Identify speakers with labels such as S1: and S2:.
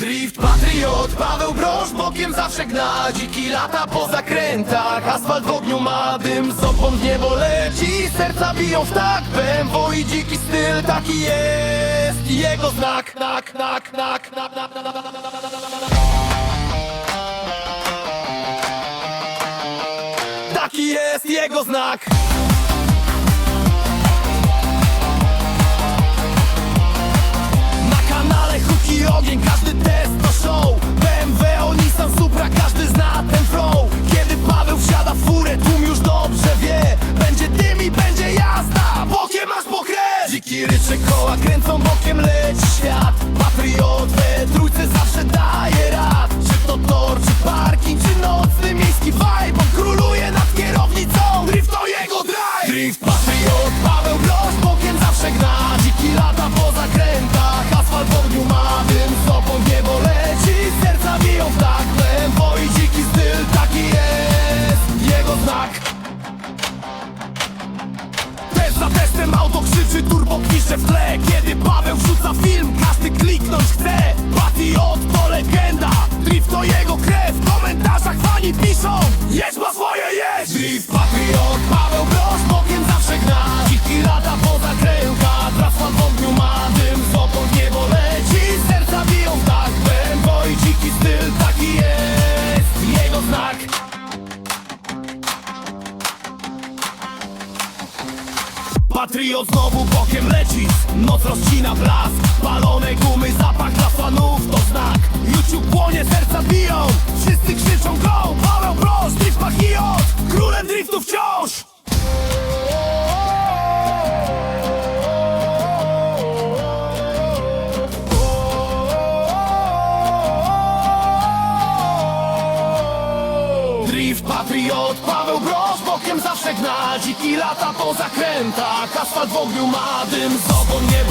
S1: Drift patriot, Paweł Broż bokiem zawsze gna Dziki lata po zakrętach, asfalt w ogniu ma dym Z opon w niebo leci, serca biją w tak BMW i dziki styl, taki jest jego znak Nak, nak, nak, nak, nak, nak, nak, nak, nak, nak, nak, nak. Taki jest jego znak Wiry koła kręcą bokiem, lecz świat krzyczy, turbo pisze w tle Kiedy Paweł wrzuca film, każdy kliknąć chce. Patriot to legenda, drift to jego krew. W komentarzach fani piszą, jedź ma swoje jeźdź Drift Patriot, Paweł Patriot znowu bokiem leci. Noc rozcina blask. Palone gumy, zapach Patriot, Paweł Broż bokiem zawsze gna Dziki lata po zakrętach, asfalt w ogniu ma dym. Z opon niebo